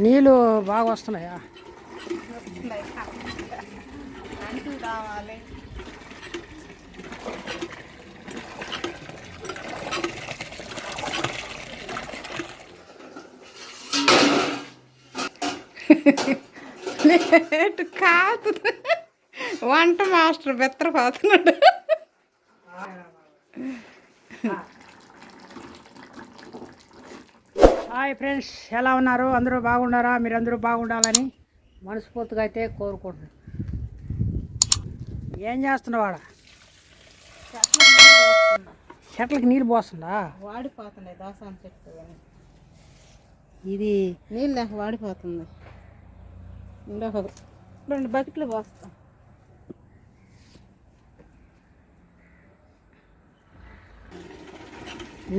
నీళ్ళు బాగా వస్తున్నాయా? అంటూ రావాలి లేటు కాదు వంట మాస్టర్ బెత్తరపోతున్నాడు. హాయ్ ఫ్రెండ్స్ ఎలా ఉన్నారు? అందరూ బాగున్నారా? మీరందరూ బాగుండాలని మనస్ఫూర్తిగా అయితే కోరుకుంటున్నాను ఏం చేస్తున్నావు ఆడ? చెట్లకి నీళ్ళు పోస్తుందా? వాడిపోతున్నాయి దోసాన్ని చెట్టు ఇది నీళ్ళు లేక వాడిపోతుంది ఇంకొక రెండు బకెట్లు పోస్తాం.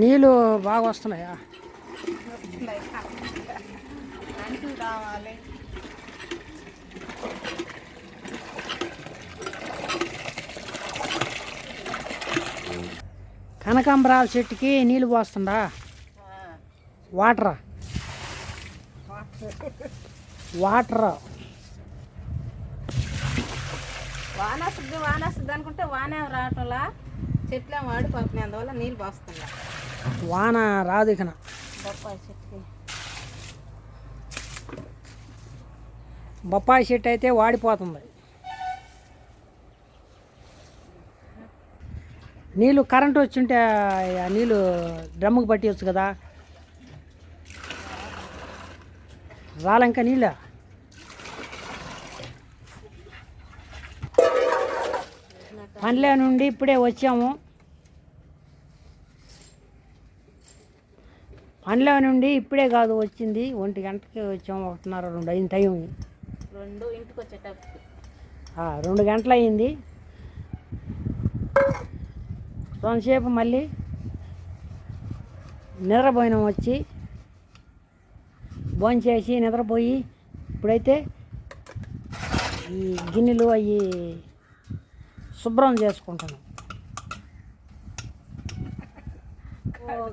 నీళ్ళు బాగా వస్తున్నాయా? అంటూ రావాలి కనకాంబరాల చెట్టుకి నీళ్ళు పోస్తుందా? వాటర్? వాటర్? వాన వస్తుంది వాన వస్తుంది అనుకుంటే వాన రావటంలా. చెట్లు వాడిపోతున్నాయి అందువల్ల నీళ్ళు పోస్తున్నా వాన రాదు ఇకన. బొప్పాయి చెట్టుకి. బొప్పాయి చెట్టు అయితే వాడిపోతుంది. నీళ్ళు కరెంట్ వచ్చింటే ఆ నీళ్ళు డ్రమ్ముకి పట్టియచ్చు కదా. రాలంక నీళ్ళ? పనిలో నుండి ఇప్పుడే వచ్చాము. పనిలో నుండి ఇప్పుడే కాదు వచ్చింది. ఒంటి గంటకి వచ్చాము ఒకటిన్నర రెండు అయిన టైం రెండు ఇంటికి వచ్చేటప్పుడు రెండు గంటలు అయింది కొంతసేపు మళ్ళీ నిద్రపోయినాం వచ్చి. భోంచేసి నిద్రపోయి ఇప్పుడైతే ఈ గిన్నెలు అవి శుభ్రం చేసుకుంటున్నాం.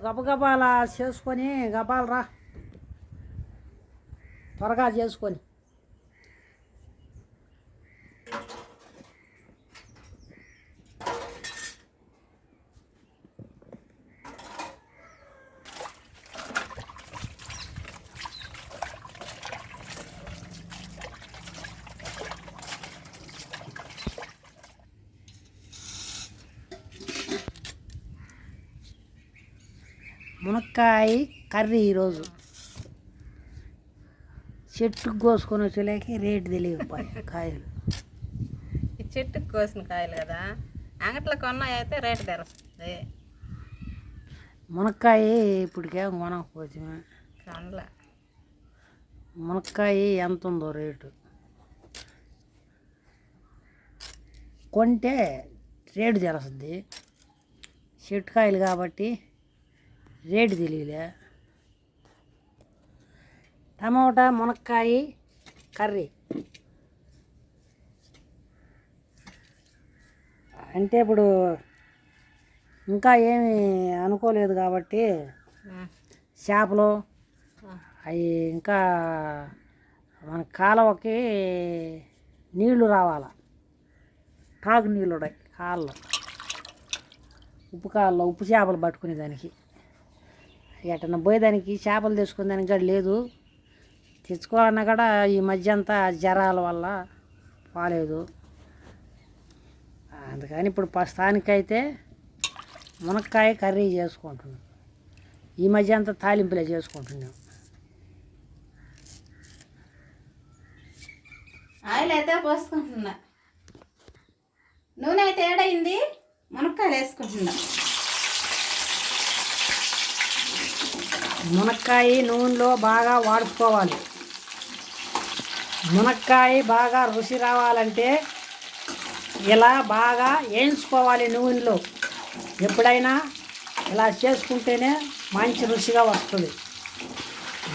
గబగబాలా చేసుకొని గబాలరా. త్వరగా చేసుకొని. మునక్కాయ కర్రీ ఈరోజు. చెట్టుకు కోసుకొని వచ్చేలేక రేటు తెలియకపోయి కాయలు. ఈ చెట్టుకి కోసిన కాయలు కదా అంగట్లో కొన్నాయి అయితే రేటు తెరుస్తుంది మునక్కాయ ఇప్పటికే కొనకపోతే మునక్కాయ ఎంత ఉందో రేటు. కొంటే రేటు తెలుస్తుంది. చెట్టుకాయలు కాబట్టి రేటు తెలియలే టమోటా మునక్కాయ కర్రీ. అంటే ఇప్పుడు ఇంకా ఏమి అనుకోలేదు కాబట్టి చేపలు అవి ఇంకా మన కాలువకి నీళ్ళు రావాల. తాగు నీళ్ళు ఉన్నాయి కాళ్ళు ఉప్పు కాళ్ళలో ఉప్పు చేపలు పట్టుకునే దానికి ఎటన్నా పోయేదానికి చేపలు తెచ్చుకునేదానికి కూడా లేదు. తెచ్చుకోవాలన్నా కూడా ఈ మధ్య అంతా జ్వరాల వల్ల పోలేదు. అందుకని ఇప్పుడు ప్రస్తుతానికైతే మునక్కాయ కర్రీ చేసుకుంటున్నాం. ఈ మధ్య అంతా తాలింపులే చేసుకుంటున్నాం. ఆయిల్ అయితే పోసుకుంటున్నా. నూనె అయితే ఏడైంది మునక్కాయలు వేసుకుంటున్నా. మునక్కాయ నూనెలో బాగా వాడుకోవాలి. మునక్కాయ బాగా రుచి రావాలంటే ఇలా బాగా వేయించుకోవాలి నూనెలో. ఎప్పుడైనా ఇలా చేసుకుంటేనే మంచి రుచిగా వస్తుంది.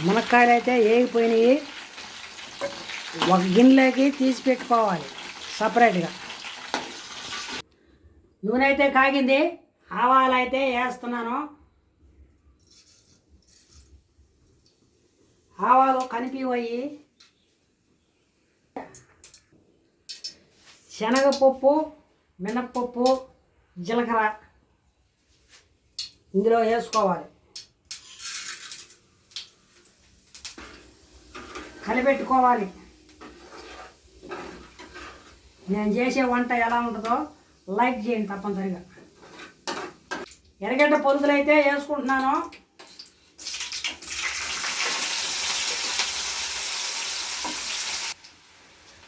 మునక్కాయలు అయితే వేగిపోయినాయి. ఒక గిన్నెలోకి తీసి పెట్టుకోవాలి సపరేట్గా. నూనె అయితే కాగింది. ఆవాలు అయితే వేస్తున్నాను. ఆవాలు కనిపివయ్యి శనగపప్పు మినప్పప్పు జీలకర్ర ఇందులో వేసుకోవాలి. కలిపెట్టుకోవాలి. నేను చేసే వంట ఎలా ఉంటుందో లైక్ చేయండి తప్పనిసరిగా. ఎరగడ్డ పొందులైతే వేసుకుంటున్నాను.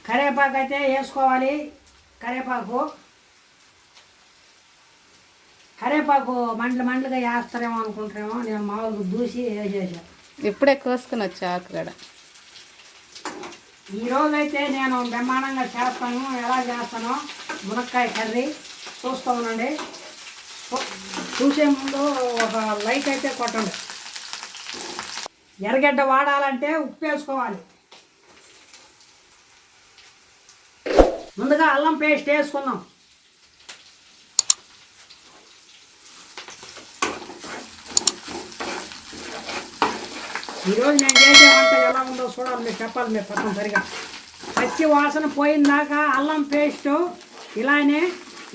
కరివేపాకు అయితే వేసుకోవాలి. కరివేపాకు కరివేపాకు మంటలు మంటలుగా వేస్తారేమో అనుకుంటారేమో. నేను మామూలుగా దూసి వేసేసాను ఇప్పుడే కోసుకుని వచ్చా ఆకుగడ ఈ రోజు అయితే నేను బ్రహ్మాండంగా చేస్తాను. ఎలా చేస్తానో మునక్కాయ కర్రీ. చూస్తూ ఉండండి. చూసే ముందు ఒక లైక్ అయితే కొట్టండి. ఎర్రగడ్డ వాడాలంటే ఉప్పు వేసుకోవాలి. ముందుగా అల్లం పేస్ట్ వేసుకుందాం. ఈరోజు నేను చేసే వంట ఎలా ఉందో చూడాలి మీరు చెప్పాలి మీరు తప్పనిసరిగా పచ్చి వాసన పోయిందాక అల్లం పేస్ట్ ఇలానే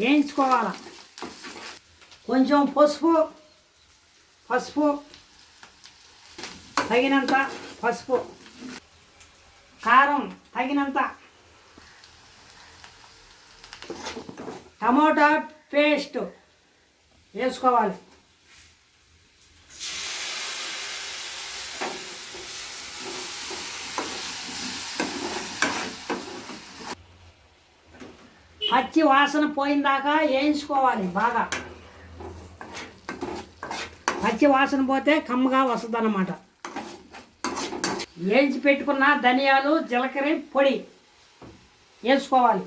వేయించుకోవాలి. కొంచెం పసుపు పసుపు తగినంత పసుపు కారం తగినంత టమోటా పేస్ట్ వేసుకోవాలి. పచ్చి వాసన పోయిందాకా వేయించుకోవాలి బాగా. పచ్చి వాసన పోతే కమ్మగా వస్తుంది అన్నమాట వేయించి పెట్టుకున్న ధనియాలు జీలకర్ర పొడి వేసుకోవాలి.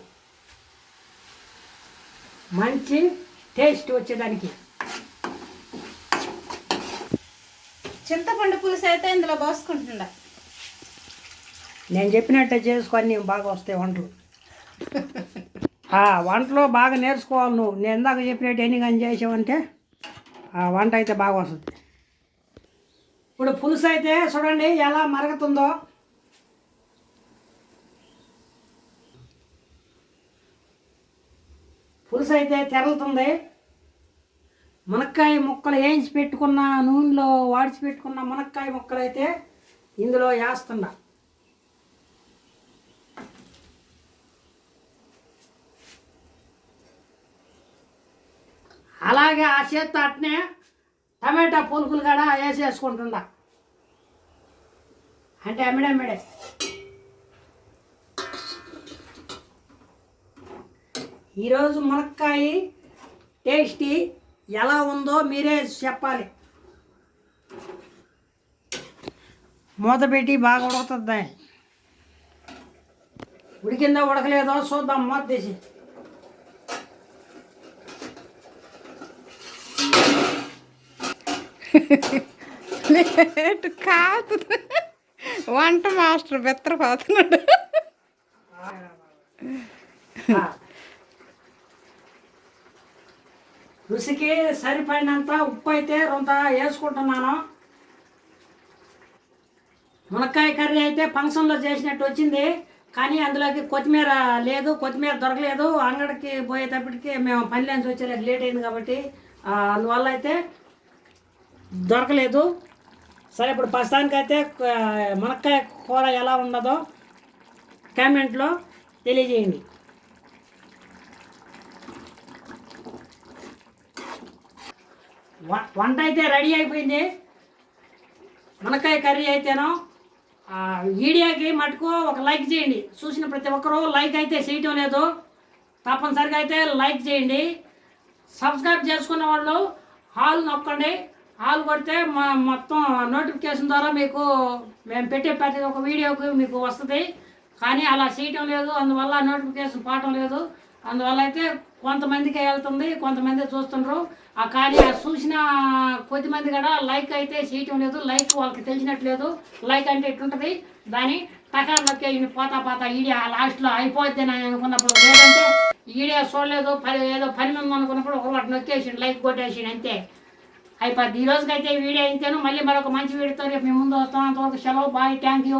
మంచి టేస్ట్ వచ్చేదానికి. చింతపండు పులుసు అయితే ఇందులో పోసుకుంటుండ. నేను చెప్పినట్టే చేసుకొని బాగా వస్తాయి వంటలు. వంటలో బాగా నేర్చుకోవాలి నువ్వు. నేను ఇందాక చెప్పినట్టు ఎన్ని కానీ చేసావంటే ఆ వంట అయితే బాగా వస్తుంది. ఇప్పుడు పులుసు అయితే చూడండి ఎలా మరుగుతుందో. పులుసు అయితే తెరలుతుంది. మునక్కాయ ముక్కలు వేయించి పెట్టుకున్న నూనెలో వాడిచి పెట్టుకున్న మునక్కాయ ముక్కలు అయితే ఇందులో వేస్తున్నా. అలాగే ఆ చేత్తో అట్నే టమాటా పులుకులు కూడా వేసేసుకుంటుండా అంటే అమ్మిడమ్మిడే. ఈరోజు మునక్కాయ టేస్టీ ఎలా ఉందో మీరే చెప్పాలి. మూత పెట్టి బాగా ఉడుకుతుంది. ఉడికిందో ఉడకలేదో చూద్దాం మూత తీసి. లేటు కాదు. వంట మాస్టర్ బెత్తరపోతున్నాడు. ఆ. రుచికి సరిపడినంత ఉప్పు అయితే రొంత వేసుకుంటున్నాను. మునక్కాయ కర్రీ అయితే ఫంక్షన్లో చేసినట్టు వచ్చింది. కానీ అందులోకి కొత్తిమీర లేదు కొత్తిమీర దొరకలేదు. అంగడికి పోయేటప్పటికి మేము పనిలేని వచ్చేలాగా లేట్ అయింది కాబట్టి అందువల్ల అయితే దొరకలేదు. సరే ఇప్పుడు ప్రస్తుతానికి అయితే మునక్కాయ కూర ఎలా ఉండదో కామెంట్లో తెలియజేయండి. వంట అయితే రెడీ అయిపోయింది. మునక్కాయ కర్రీ అయితేనో వీడియోకి మటుకు ఒక లైక్ చేయండి. చూసిన ప్రతి ఒక్కరూ లైక్ అయితే చేయటం లేదు. తప్పనిసరిగా అయితే లైక్ చేయండి. సబ్స్క్రైబ్ చేసుకున్న వాళ్ళు హాల్ నొక్కండి. హాల్ కొడితే మా మొత్తం నోటిఫికేషన్ ద్వారా మీకు మేము పెట్టే ప్రతి ఒక్క వీడియోకి మీకు వస్తుంది. కానీ అలా చేయటం లేదు. అందువల్ల నోటిఫికేషన్ పాడటం లేదు. అందువల్ల అయితే కొంతమందికి వెళ్తుంది కొంతమంది చూస్తుండ్రు. ఆ కానీ ఆ చూసిన కొద్దిమంది కూడా లైక్ అయితే చేయటం లేదు లైక్ వాళ్ళకి తెలిసినట్లేదు. లైక్ అంటే ఎట్లుంటుంది? దాని టకా నొక్కే పోతా పోతా ఈడియా లాస్ట్లో అయిపోద్ది అని అనుకున్నప్పుడు. లేదంటే ఈడియా చూడలేదు పని ఏదో పని ఉంది అనుకున్నప్పుడు ఒక వాటి నొక్కేసి లైక్ కొట్టేసిండు అంతే. అయిపోద్ది. ఈ రోజుకైతే వీడియో అయితేను మళ్ళీ మరొక మంచి వీడియోతో రేపు మీ ముందు వస్తాం. అంతవరకు సెలవు. Bye thank you